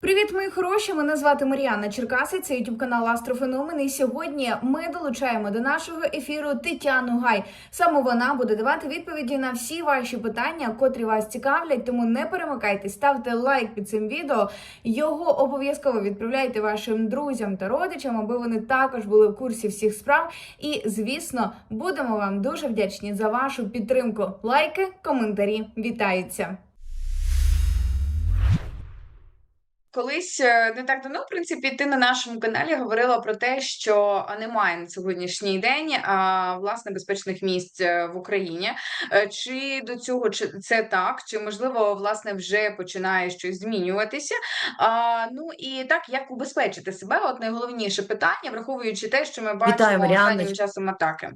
Привіт, мої хороші! Мене звати Маріанна Черкаси. Це youtube канал Астрофеномен. І сьогодні ми долучаємо до нашого ефіру Тетяну Гай. Саме вона буде давати відповіді на всі ваші питання, котрі вас цікавлять. Тому не перемикайтесь, ставте лайк під цим відео. Його обов'язково відправляйте вашим друзям та родичам, аби вони також були в курсі всіх справ. І звісно, будемо вам дуже вдячні за вашу підтримку. Лайки, коментарі вітаються. Колись е, не так давно, в принципі, ти на нашому каналі говорила про те, що немає на сьогоднішній день а, власне безпечних місць е, в Україні. Е, Чи до цього чи це так, чи можливо власне вже починає щось змінюватися? А, ну і так, як убезпечити себе? От найголовніше питання, враховуючи те, що ми бачимо останнім часом атаки.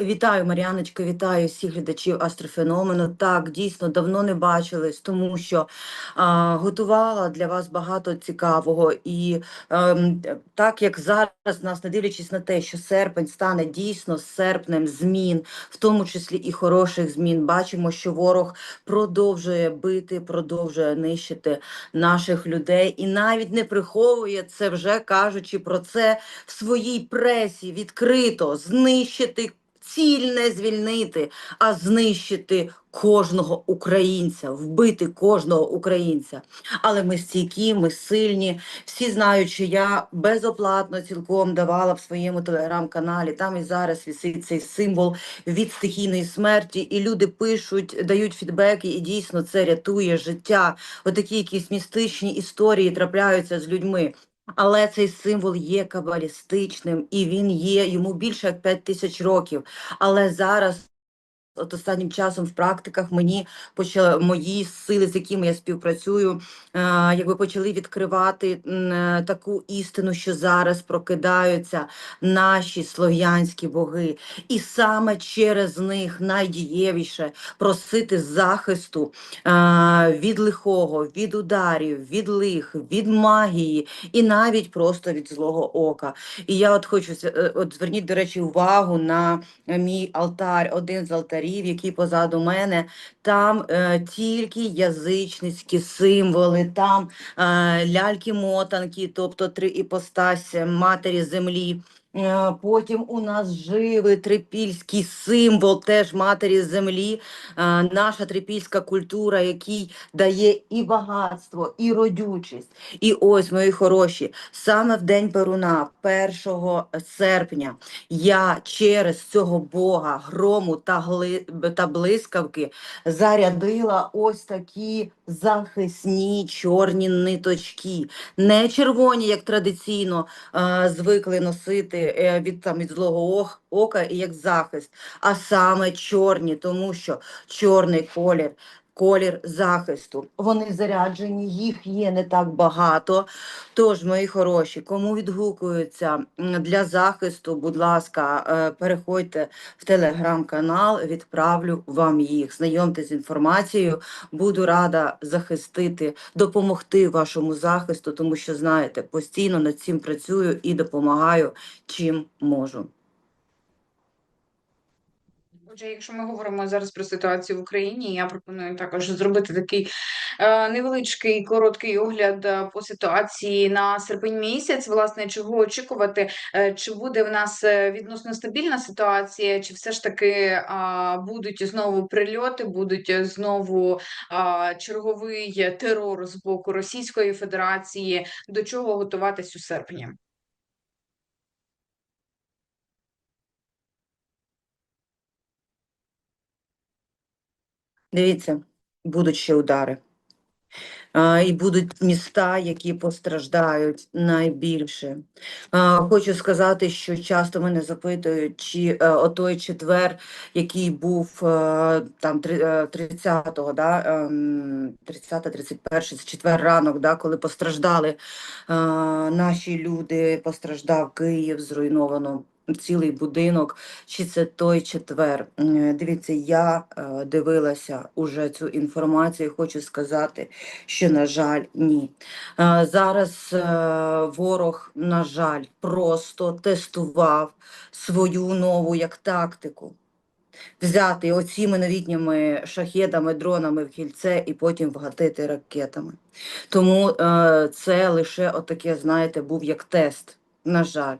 Вітаю, Мар'яночка, вітаю всіх глядачів Астрофеномену. Так, дійсно, давно не бачились, тому що а, готувала для вас багато цікавого. І ем, так як зараз нас, не дивлячись на те, що серпень стане дійсно серпнем змін, в тому числі і хороших змін, бачимо, що ворог продовжує бити, продовжує нищити наших людей і навіть не приховує це, вже кажучи про це в своїй пресі відкрито знищити. Ціль не звільнити, а знищити кожного українця, вбити кожного українця. Але ми стійкі, ми сильні. Всі знають, що я безоплатно цілком давала в своєму телеграм-каналі. Там і зараз висить цей символ від стихійної смерті, і люди пишуть, дають фідбеки, і дійсно це рятує життя. Отакі якісь містичні історії трапляються з людьми. Але цей символ є кабалістичним і він є йому більше як 5 тисяч років. Але зараз, от останнім часом в практиках мені почали мої сили, з якими я співпрацюю, е, якби почали відкривати е, таку істину, що зараз прокидаються наші слов'янські боги, і саме через них найдієвіше просити захисту е, від лихого, від ударів, від лих, від магії і навіть просто від злого ока. І я от хочу от зверніть, до речі, увагу на мій алтар, один з алтарів, який позаду мене. Там е, тільки язичницькі символи, там е, ляльки-мотанки, тобто три іпостасі матері землі. Е, Потім у нас живий трипільський символ теж матері землі, е, наша трипільська культура, який дає і багатство, і родючість. І ось, мої хороші, саме в день Перуна, 1 серпня, я через цього Бога грому та, гли... та блискавки зарядила ось такі захисні чорні ниточки. Не червоні, як традиційно е, звикли носити е, від, там, від злого ока і як захист, а саме чорні, тому що чорний колір. Колір захисту. Вони заряджені, їх є не так багато. Тож, мої хороші, кому відгукуються для захисту, будь ласка, е, переходьте в телеграм-канал, відправлю вам їх. Знайомтесь з інформацією. Буду рада захистити, допомогти вашому захисту, тому що знаєте, постійно над цим працюю і допомагаю чим можу. Отже, якщо ми говоримо зараз про ситуацію в Україні, я пропоную також зробити такий е, невеличкий короткий огляд е, по ситуації на серпень місяць. Власне, чого очікувати, е, чи буде в нас відносно стабільна ситуація, чи все ж таки будуть знову прильоти, будуть знову черговий терор з боку Російської Федерації, до чого готуватись у серпні? Дивіться, будуть ще удари. І будуть міста, які постраждають найбільше. Хочу сказати, що часто мене запитують, чи е, отой четвер, який був е, там е, 30-го, да, ем, 30-31, це четвер ранок, да, коли постраждали е, наші люди, постраждав Київ, зруйновано цілий будинок, чи це той четвер. Дивіться, я е, дивилася уже цю інформацію. і Хочу сказати, що на жаль, ні. Е, Зараз е, ворог, на жаль, просто тестував свою нову як тактику. взяти оціми новітніми шахедами, дронами в кільце і потім вгатити ракетами. Тому е, це лише отаке, знаєте, був як тест, на жаль.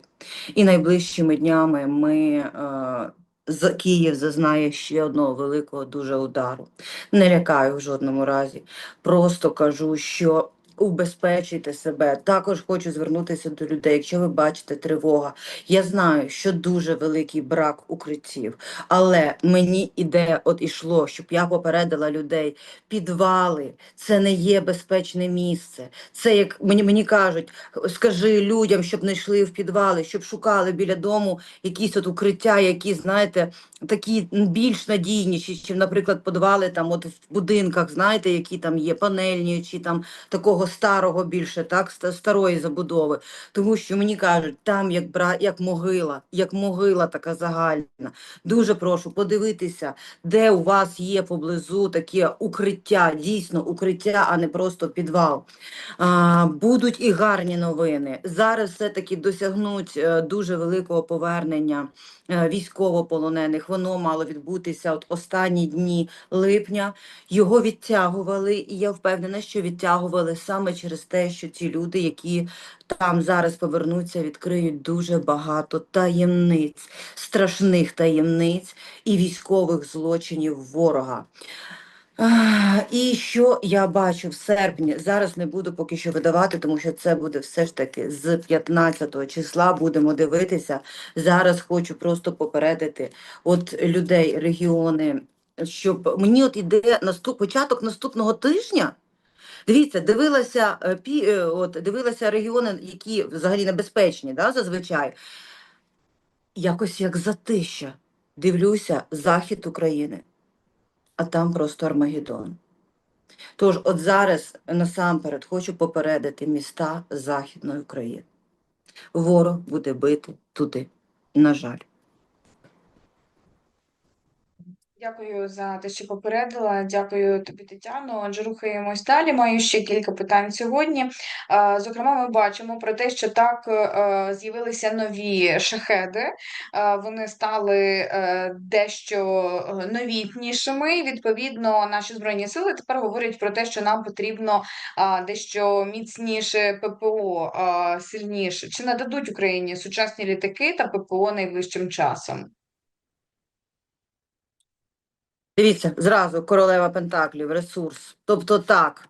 І найближчими днями ми е, з Київ зазнає ще одного великого дуже удару. Не лякаю в жодному разі. Просто кажу, що убезпечуйте себе. Також хочу звернутися до людей. Якщо ви бачите тривога, я знаю, що дуже великий брак укриттів, але мені іде, от ішло, щоб я попередила людей. Підвали це не є безпечне місце. Це як мені мені кажуть, скажи людям, щоб не йшли в підвали, щоб шукали біля дому якісь от укриття, які, знаєте, такі більш надійніші, ніж, наприклад, підвали там, от в будинках, знаєте, які там є панельні, чи там такого старого більше, так, старої забудови. Тому що мені кажуть, там як бра, як могила, як могила така загальна. Дуже прошу подивитися, де у вас є поблизу таке укриття, дійсно укриття, а не просто підвал. А, будуть і гарні новини. Зараз все-таки досягнуть е, дуже великого повернення військовополонених. Воно мало відбутися от останні дні липня. Його відтягували, і я впевнена, що відтягували саме через те, що ті люди, які там зараз повернуться, відкриють дуже багато таємниць, страшних таємниць і військових злочинів ворога. І що я бачу в серпні, зараз не буду поки що видавати, тому що це буде все ж таки з 15 числа будемо дивитися. Зараз хочу просто попередити от людей, регіони, щоб мені от іде наступ, початок наступного тижня. Дивіться, дивилася, е, пі, е, от, дивилася регіони, які взагалі небезпечні, да, зазвичай. Якось як затища. Дивлюся, захід України а там просто Армагеддон. Тож, от зараз насамперед хочу попередити міста Західної України. Ворог буде бити туди, на жаль. Дякую за те, що попередила. Дякую тобі, Тетяно. Отже, рухаємось далі. Маю ще кілька питань сьогодні. Зокрема, ми бачимо про те, що так е, з'явилися нові шахеди. Вони стали е, дещо е, новітнішими. Відповідно, наші збройні сили тепер говорять про те, що нам потрібно дещо міцніше ППО, сильніше. Чи нададуть Україні сучасні літаки та ППО найближчим часом? Дивіться, зразу королева Пентаклів, ресурс. Тобто так,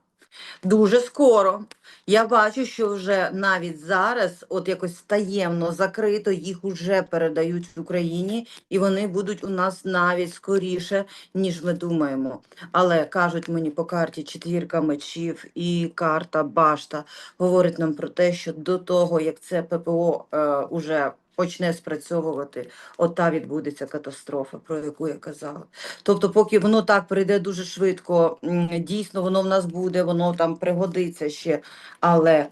дуже скоро. Я бачу, що вже навіть зараз, от якось таємно закрито, їх уже передають в Україні, і вони будуть у нас навіть скоріше, ніж ми думаємо. Але кажуть мені по карті четвірка мечів і карта башта говорить нам про те, що до того, як це ППО е, уже почне спрацьовувати, ота відбудеться катастрофа, про яку я казала. Тобто, поки воно так прийде дуже швидко, дійсно воно в нас буде, воно там пригодиться ще, але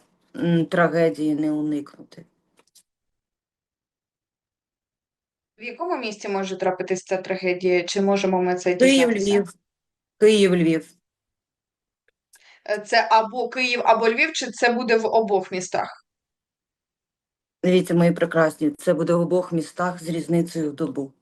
трагедії не уникнути. В якому місті може трапитись ця трагедія? Чи можемо ми це Київ. Львів, Київ, Львів. Е, Це або Київ, або Львів, чи це буде в обох містах? Дивіться, мої прекрасні, це буде в обох містах з різницею в добу.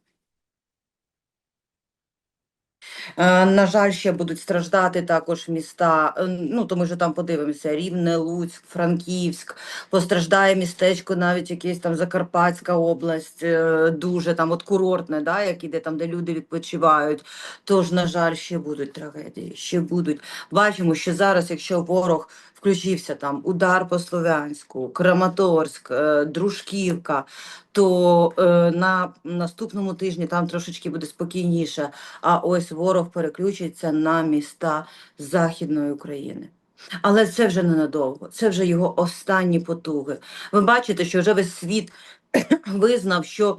Е, На жаль, ще будуть страждати також міста, е, ну то ми вже там подивимося, Рівне, Луцьк, Франківськ, постраждає містечко, навіть якесь там Закарпатська область, е, дуже там от курортне, да, як іде там, де люди відпочивають. Тож, на жаль, ще будуть трагедії, ще будуть. Бачимо, що зараз, якщо ворог включився там удар по Слов'янську, Краматорськ, е, Дружківка, то е, на наступному тижні там трошечки буде спокійніше. А ось ворог переключиться на міста Західної України. Але це вже ненадовго, це вже його останні потуги. Ви бачите, що вже весь світ визнав, що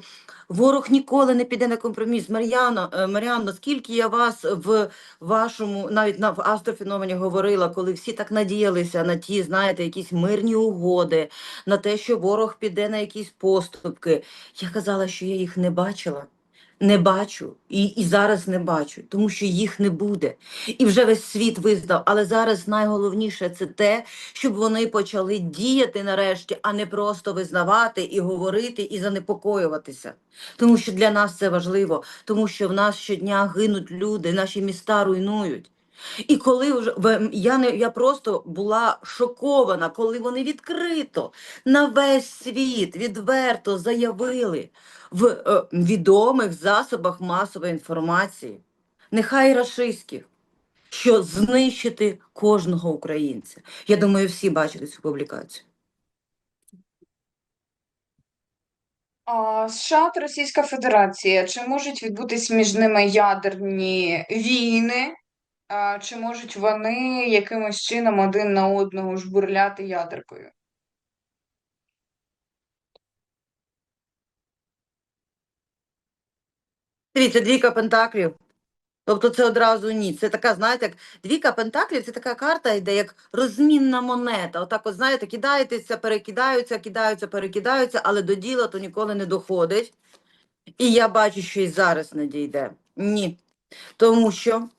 ворог ніколи не піде на компроміс. Мар'яно, е, Мар'яно, скільки я вас в вашому, навіть на в астрофеномені говорила, коли всі так надіялися на ті, знаєте, якісь мирні угоди, на те, що ворог піде на якісь поступки. Я казала, що я їх не бачила. Не бачу і, і зараз не бачу, тому що їх не буде. І вже весь світ визнав. Але зараз найголовніше це те, щоб вони почали діяти нарешті, а не просто визнавати і говорити, і занепокоюватися. Тому що для нас це важливо, тому що в нас щодня гинуть люди, наші міста руйнують. І коли вже я не я просто була шокована, коли вони відкрито на весь світ відверто заявили в е, відомих засобах масової інформації, нехай рашистських, що знищити кожного українця. Я думаю, всі бачили цю публікацію. США та Російська Федерація, чи можуть відбутись між ними ядерні війни? Чи можуть вони якимось чином один на одного жбурляти ядеркою? Дивіться, двійка пентаклів. Тобто це одразу ні. Це така, знаєте, як двійка пентаклів, це така карта йде, як розмінна монета. Отак, от, знаєте, кидаєтеся, перекидаються, кидаються, перекидаються, але до діла то ніколи не доходить. І я бачу, що і зараз не дійде. Ні. Тому що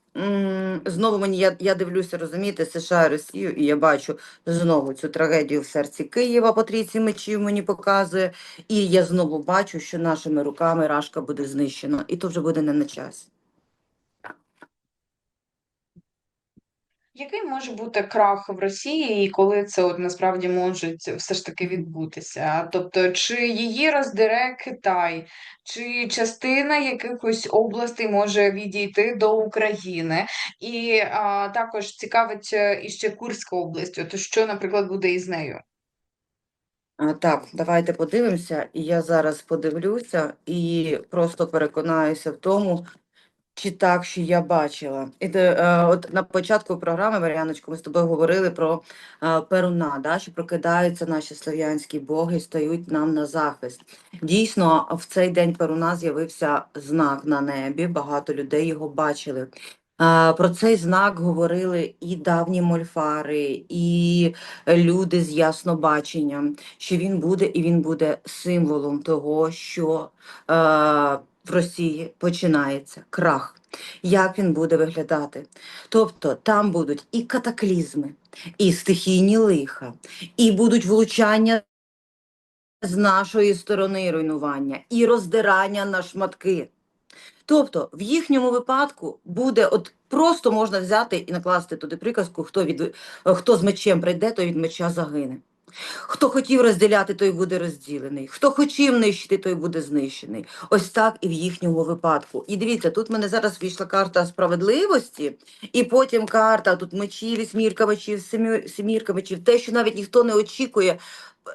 знову мені я, я дивлюся, розумієте, США і Росію, і я бачу знову цю трагедію в серці Києва по мечів мені показує. І я знову бачу, що нашими руками Рашка буде знищена. І то вже буде не на часі. Який може бути крах в Росії і коли це от насправді може все ж таки відбутися? Тобто, чи її роздере Китай, чи частина якихось областей може відійти до України? І а, також цікавить е, іще Курська область. От що, наприклад, буде із нею? А, так, давайте подивимося. І я зараз подивлюся і просто переконаюся в тому, чи так, що я бачила. І е, от на початку програми, Мар'яночко, ми з тобою говорили про е, Перуна, да, що прокидаються наші слов'янські боги, стають нам на захист. Дійсно, в цей день Перуна з'явився знак на небі, багато людей його бачили. Е, Про цей знак говорили і давні мольфари, і люди з яснобаченням, що він буде, і він буде символом того, що е, в Росії починається крах. Як він буде виглядати? Тобто там будуть і катаклізми, і стихійні лиха, і будуть влучання з нашої сторони руйнування, і роздирання на шматки. Тобто, в їхньому випадку буде от просто можна взяти і накласти туди приказку, хто від хто з мечем прийде, той від меча загине. Хто хотів розділяти, той буде розділений. Хто хотів нищити, той буде знищений. Ось так і в їхньому випадку. І дивіться, тут в мене зараз вийшла карта справедливості, і потім карта тут мечі, вісьмірка мечів, семі- семірка мечів, те, що навіть ніхто не очікує.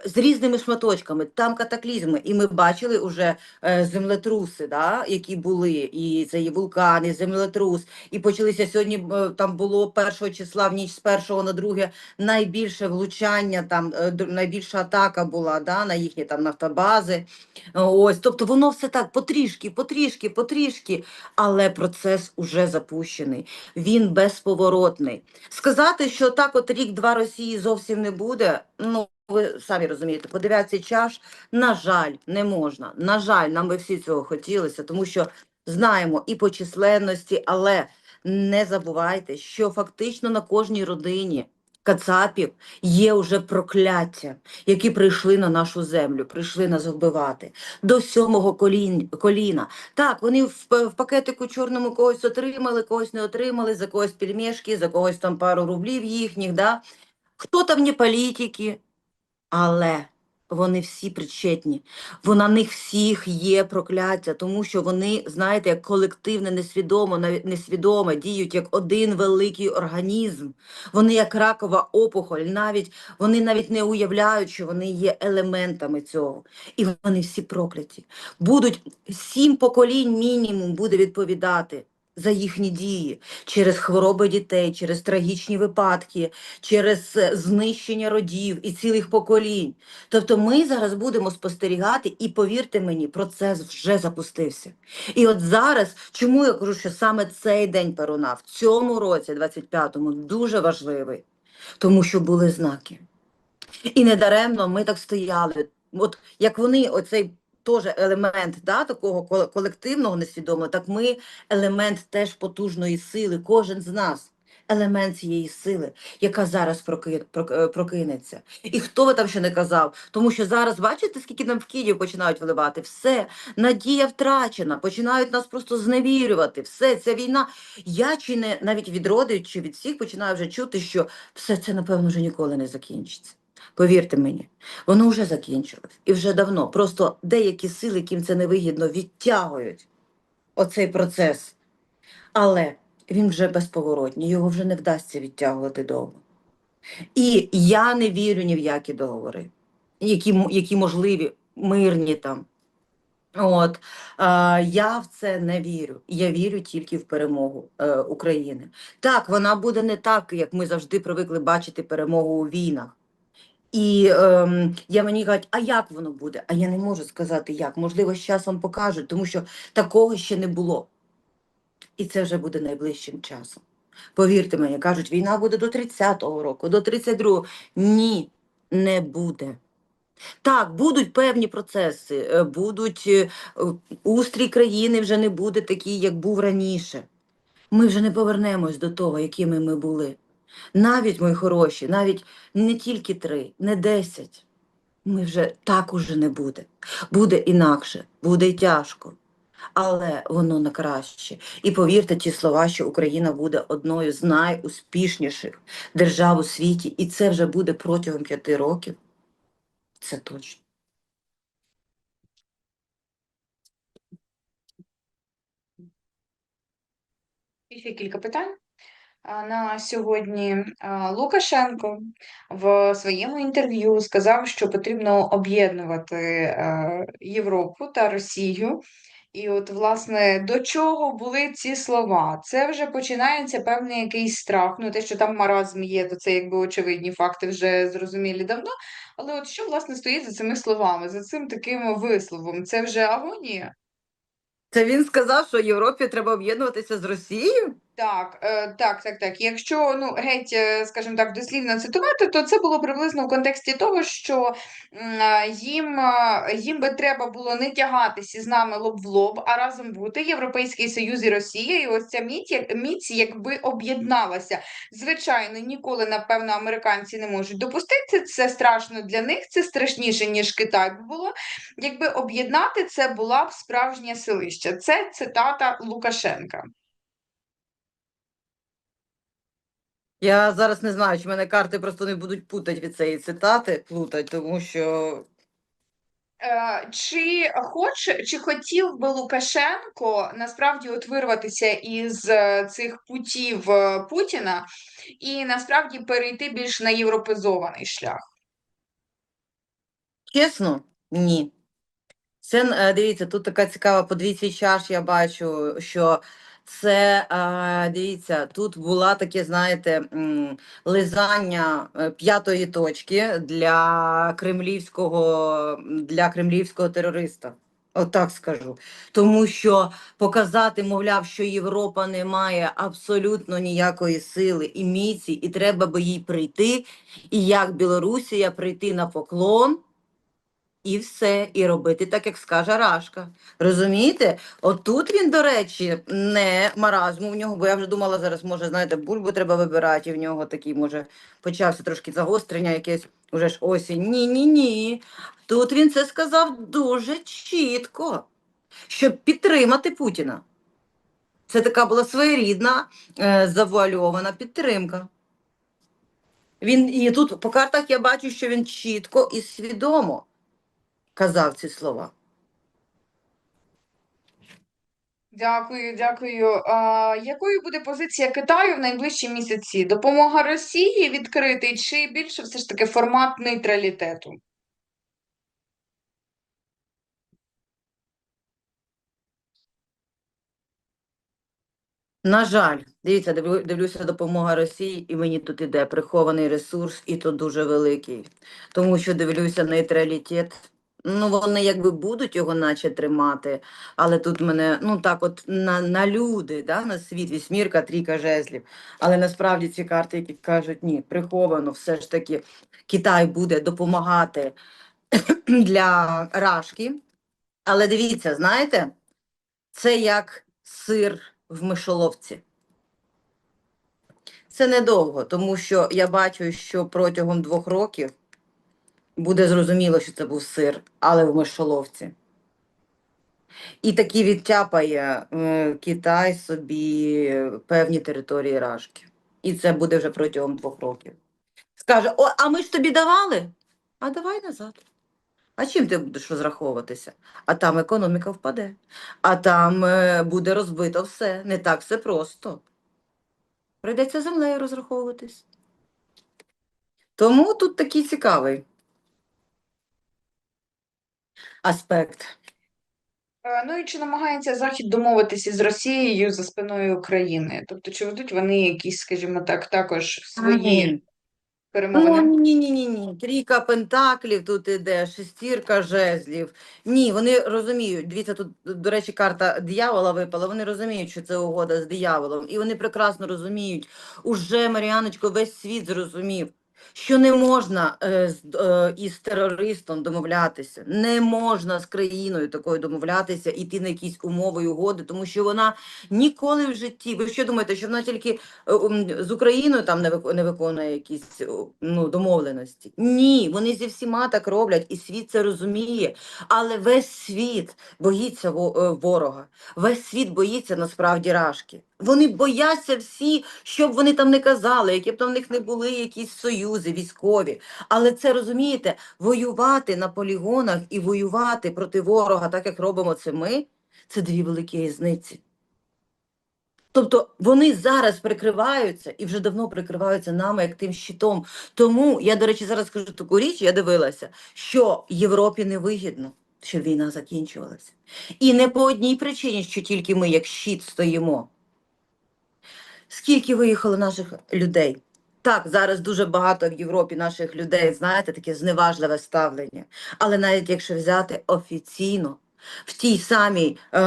З різними шматочками, там катаклізми, і ми бачили вже е, землетруси, да, які були, і це і вулкани, землетрус, і почалися сьогодні. е, Там було першого числа в ніч з першого на друге найбільше влучання, там е, найбільша атака була да, на їхні там нафтобази. Ось, тобто воно все так потрішки, потрішки, потрішки, але процес уже запущений. Він безповоротний. Сказати, що так от рік-два Росії зовсім не буде. Ну ви самі розумієте, по дев'ятці чаш, на жаль, не можна. На жаль, нам би всі цього хотілося, тому що знаємо і по численності, але не забувайте, що фактично на кожній родині кацапів є вже прокляття, які прийшли на нашу землю, прийшли нас вбивати до сьомого колін, коліна. Так, вони в, в пакетику чорному когось отримали, когось не отримали, за когось пельмешки, за когось там пару рублів їхніх. Да? Хто там не політики, але вони всі причетні. Бо на них всіх є прокляття, тому що вони, знаєте, як колективне, несвідомо, несвідомо діють як один великий організм. Вони як ракова опухоль, навіть вони навіть не уявляють, що вони є елементами цього. І вони всі прокляті. Будуть сім поколінь мінімум буде відповідати. За їхні дії через хвороби дітей, через трагічні випадки, через е, знищення родів і цілих поколінь. Тобто ми зараз будемо спостерігати, і повірте мені, процес вже запустився. І от зараз, чому я кажу, що саме цей день Перуна в цьому році, 25-му, дуже важливий, тому що були знаки. І недаремно ми так стояли. От як вони, оцей теж елемент да, такого коле- колективного несвідомого, так ми елемент теж потужної сили, кожен з нас. Елемент цієї сили, яка зараз е, прокинеться. І хто би там ще не казав, тому що зараз бачите, скільки нам в Київ починають вливати. Все, надія втрачена, починають нас просто зневірювати. Все, ця війна. Я чи не навіть від родичів, чи від всіх починаю вже чути, що все це, напевно, вже ніколи не закінчиться. Повірте мені, воно вже закінчилось і вже давно. Просто деякі сили, яким це невигідно, відтягують оцей процес. Але він вже безповоротній, його вже не вдасться відтягувати довго. І я не вірю ні в які договори, які, які можливі, мирні там. От е, я в це не вірю. Я вірю тільки в перемогу е, України. Так, вона буде не так, як ми завжди привикли бачити перемогу у війнах. І ем, я мені кажуть, а як воно буде? А я не можу сказати як. Можливо, з часом покажуть, тому що такого ще не було. І це вже буде найближчим часом. Повірте мені, кажуть, війна буде до 30-го року, до 32-го. Ні, не буде. Так, будуть певні процеси, е, будуть е, устрій країни вже не буде такий, як був раніше. Ми вже не повернемось до того, якими ми були. Навіть, мої хороші, навіть не тільки три, не десять. Ми вже так уже не буде. Буде інакше, буде й тяжко. Але воно на краще. І повірте ті слова, що Україна буде одною з найуспішніших держав у світі, і це вже буде протягом п'яти років. Це точно. Ще кілька питань. На сьогодні Лукашенко в своєму інтерв'ю сказав, що потрібно об'єднувати Європу та Росію. І от, власне, до чого були ці слова? Це вже починається певний якийсь страх. Ну, те, що там маразм є, то це якби очевидні факти вже зрозумілі давно. Але от що, власне, стоїть за цими словами, за цим таким висловом? Це вже агонія? Це він сказав, що Європі треба об'єднуватися з Росією? Так, е, так, так, так. Якщо ну геть, е, скажімо так, дослівно цитувати, то це було приблизно в контексті того, що е, їм, їм би треба було не тягатися з нами лоб в лоб, а разом бути Європейський Союз і Росія, і ось ця міць, міць якби об'єдналася. Звичайно, ніколи, напевно, американці не можуть допустити. Це страшно для них, це страшніше, ніж Китай би було. Якби об'єднати це була б справжня силища. Це цитата Лукашенка. Я зараз не знаю, чи мене карти просто не будуть путати від цієї цитати, плутать, тому що Е, Чи хоче, чи хотів би Лукашенко насправді от вирватися із е, цих путів е, Путіна і насправді перейти більш на європезований шлях? чесно, ні. Це дивіться, тут така цікава подвійця чаш. Я бачу, що це дивіться, тут була таке, знаєте, лизання е, п'ятої точки для кремлівського для кремлівського терориста. Отак скажу. Тому що показати, мовляв, що Європа не має абсолютно ніякої сили і міці, і треба би їй прийти, і як Білорусія прийти на поклон. І все, і робити так, як скаже Рашка. Розумієте? Отут він, до речі, не маразму в нього, бо я вже думала, зараз, може, знаєте, бульбу треба вибирати, і в нього такий, може, почався трошки загострення якесь, уже ж осінь. Ні, ні, ні. Тут він це сказав дуже чітко, щоб підтримати Путіна. Це така була своєрідна, е, завуальована підтримка. Він і тут по картах я бачу, що він чітко і свідомо казав ці слова. Дякую, дякую. А, якою буде позиція Китаю в найближчі місяці? Допомога Росії відкрити, чи більше все ж таки формат нейтралітету? На жаль, дивіться, дивлюся допомога Росії, і мені тут іде прихований ресурс, і то дуже великий. Тому що дивлюся нейтралітет. Ну, вони якби будуть його наче тримати, але тут мене, ну так, от на, на люди, да, на світ, вісьмірка, трійка жезлів. Але насправді ці карти, які кажуть, ні, приховано, все ж таки Китай буде допомагати для Рашки, Але дивіться, знаєте, це як сир в мишоловці. Це недовго, тому що я бачу, що протягом двох років буде зрозуміло, що це був сир, але в мишоловці. І таки відтяпає е, Китай собі певні території Рашки. І це буде вже протягом двох років. Скаже: О, а ми ж тобі давали? А давай назад. А чим ти будеш розраховуватися? А там економіка впаде, а там е, буде розбито все. Не так все просто. Прийдеться землею розраховуватись. Тому тут такий цікавий аспект. Е, Ну і чи намагається Захід домовитися з Росією за спиною України? Тобто, чи ведуть вони якісь, скажімо так, також свої Ні. перемовини? Ну, ні, ні, ні, ні. Трійка пентаклів тут іде, шестірка жезлів. Ні, вони розуміють. Дивіться, тут, до речі, карта диявола випала. Вони розуміють, що це угода з дияволом. І вони прекрасно розуміють. Уже Маріаночко весь світ зрозумів, що не можна е, з, е, із терористом домовлятися. Не можна з країною такою домовлятися, іти на якісь умови і угоди, тому що вона ніколи в житті. Ви що думаєте, що вона тільки е, з Україною там не вик- не виконує якісь о, ну, домовленості. Ні, вони зі всіма так роблять, і світ це розуміє. Але весь світ боїться е, ворога. Весь світ боїться насправді рашки. Вони бояться всі, що б вони там не казали, які б там в них не були якісь союзи військові. Але це розумієте, воювати на полігонах і воювати проти ворога, так як робимо це ми, це дві великі різниці. Тобто вони зараз прикриваються і вже давно прикриваються нами як тим щитом. Тому я, до речі, зараз скажу таку річ, я дивилася, що Європі не вигідно, щоб війна закінчувалася. І не по одній причині, що тільки ми, як щит, стоїмо. Скільки виїхало наших людей? Так, зараз дуже багато в Європі наших людей, знаєте, таке зневажливе ставлення. Але навіть якщо взяти офіційно, в тій самій, е,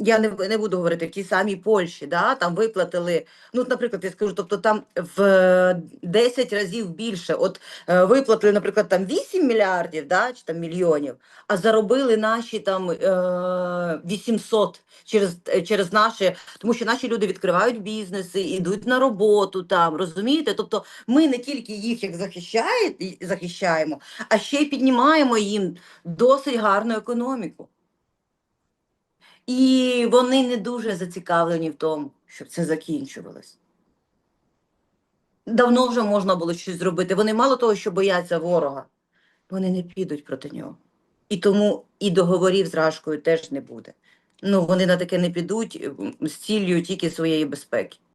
я не, не буду говорити, в тій самій Польщі, да, там виплатили, ну, наприклад, я скажу, тобто там в 10 разів більше. От е, виплатили, наприклад, там 8 мільярдів, да, чи там мільйонів, а заробили наші там е, 800 через, е, через наші, тому що наші люди відкривають бізнеси, ідуть на роботу там, розумієте? Тобто ми не тільки їх як захищає, захищаємо, а ще й піднімаємо їм досить гарну економіку. І вони не дуже зацікавлені в тому, щоб це закінчувалось. Давно вже можна було щось зробити. Вони мало того, що бояться ворога, вони не підуть проти нього. І тому і договорів з Рашкою теж не буде. Ну, вони на таке не підуть з ціллю тільки своєї безпеки.